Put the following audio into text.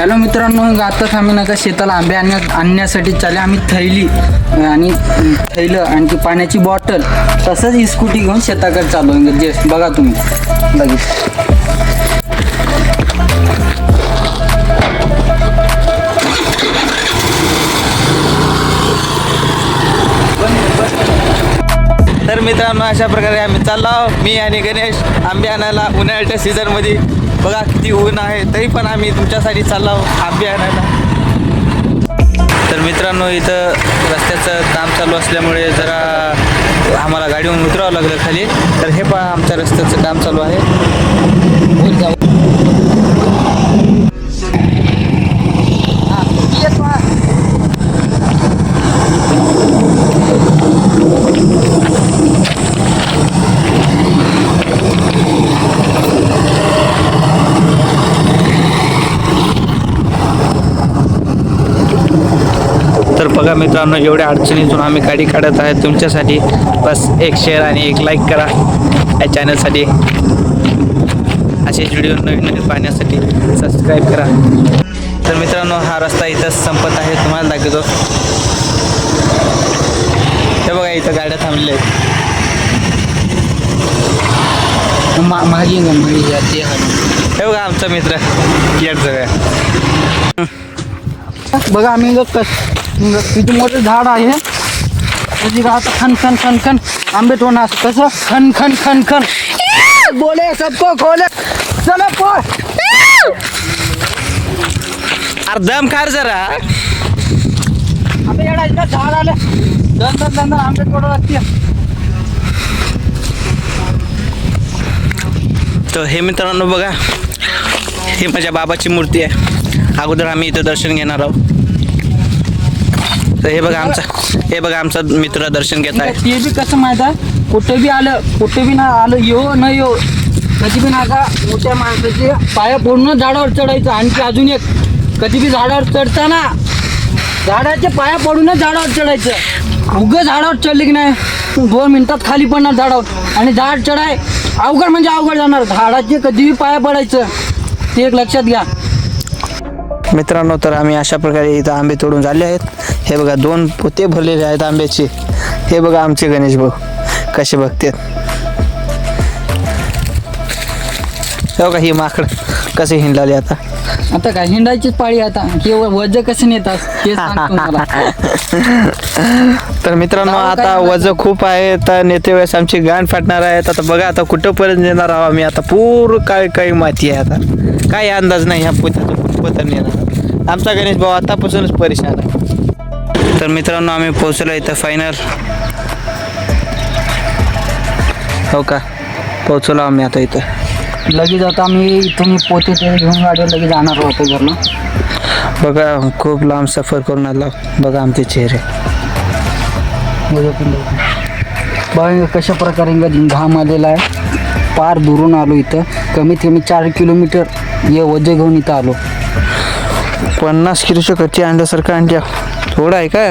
Hello मित्रांनो आताच आम्ही नका शेताला आंबे आणण्या आणण्यासाठी चाले आम्ही थैली आणि थैलं आणखी पाण्याची बॉटल तसंच ही स्कूटी घेऊन शेताकडे चालू आहे म्हणजे जे बघा तुम्ही. लगेच. तर मित्रांनो अशा प्रकारे आम्ही चाललो मी आणि गणेश आंबे आणायला उन्हाळ्याच्या सीझनमध्ये बघा किती ऊन आहे तरी पण आम्ही तुमच्यासाठी चाललो आहोत आंबे आणायला. तर मित्रांनो इथं रस्त्याचं काम चालू असल्यामुळे जरा आम्हाला गाडीवरून उतरावं लागलं खाली. तर हे पहा आमच्या रस्त्याचं काम चालू आहे. बघा मित्रांनो एवढ्या अडचणीतून आम्ही गाडी काढत आहे. तुमच्यासाठी बस एक शेअर आणि एक लाईक करा. या चॅनलसाठी असेच व्हिडिओ नवीन नवीन पाहण्यासाठी सबस्क्राईब करा. तर मित्रांनो हा रस्ता इथंच संपत आहे. तुम्हाला दाखवतो. हे बघा इथं गाड्या थांबलेल्या आहेत. मा- मागे. हे बघा आमचा मित्र. सगळ्या बघा आम्ही इथं कस इथं किती मोठं झाड आहे. त्याची का आता खन खन खन खन. आंबे तोडणं असं कसं? खन खन खन खन. बोले सबको खोले. चला पोळ अरे दम खार जरा. आता येडा इथं झाड आलं. दन दन दन आंबे तोडत लागते तर हे मित्रांनो बघा ही माझ्या बाबाची मूर्ती आहे. अगोदर आम्ही इथं दर्शन घेणार आहोत. तर हे बघा आमचा हे बघा आमचा मित्र दर्शन घेत आहे. ते बी कसं माहीत आहे? कुठं बी आलं कुठं बी ना आलं येऊ न येऊ कधी बी नाका. मोठ्या माणसाचे पाया पूर्ण झाडावर चढायचं. आणखी अजून एक. कधी बी झाडावर चढताना झाडाच्या पाया पडूनच झाडावर चढायचं. उगं झाडावर चढले की नाही? दोन मिनिटात खाली पडणार झाडावर. आणि झाड चढाय अवघड म्हणजे अवघड जाणार. झाडाचे कधीही पाया पडायचं. ते एक लक्षात घ्या. मित्रांनो तर आम्ही अशा प्रकारे इथं आंबे तोडून झाले आहेत. हे बघा दोन पोते भरलेले आहेत आंब्याचे. हे बघा आमचे गणेश भाऊ कसे बघतात. हे बघा ही माकड कसे हिंडलाले आता. आता काय हिंडायचीच पाळी आता. हे वज कसं नेतात तर मित्रांनो आता? वज खूप आहे. तर नेते वेळेस आमची गाण फाटणार आहेत आता बघा आता कुठंपर्यंत येणार आहोत आम्ही. आता पूर काय काही माती आहे आता. काही अंदाज नाही ह्या पोत्याचं पोत्यात येणार. आमचा गणेश भाऊ आतापासूनच परेशान आहे. तर मित्रांनो आम्ही पोहोचलो इथं फायनल हो का? पोहोचलो आम्ही आता इथं. लगेच आता आम्ही इथून पोते ते घेऊन गाडीवर लगेच जाणार होतो घरला बघा खूप लांब सफर करून आलो. बघा आमचे चेहरे. बघा कशा प्रकारे घाम आलेला आहे. पार दुरून आलो इथं. कमीत कमी चार किलोमीटर हे वजे घेऊन इथं आलो. पन्नास किलोच्या कच्ची अंड्यासारखं अंड्या. थोडं आहे का?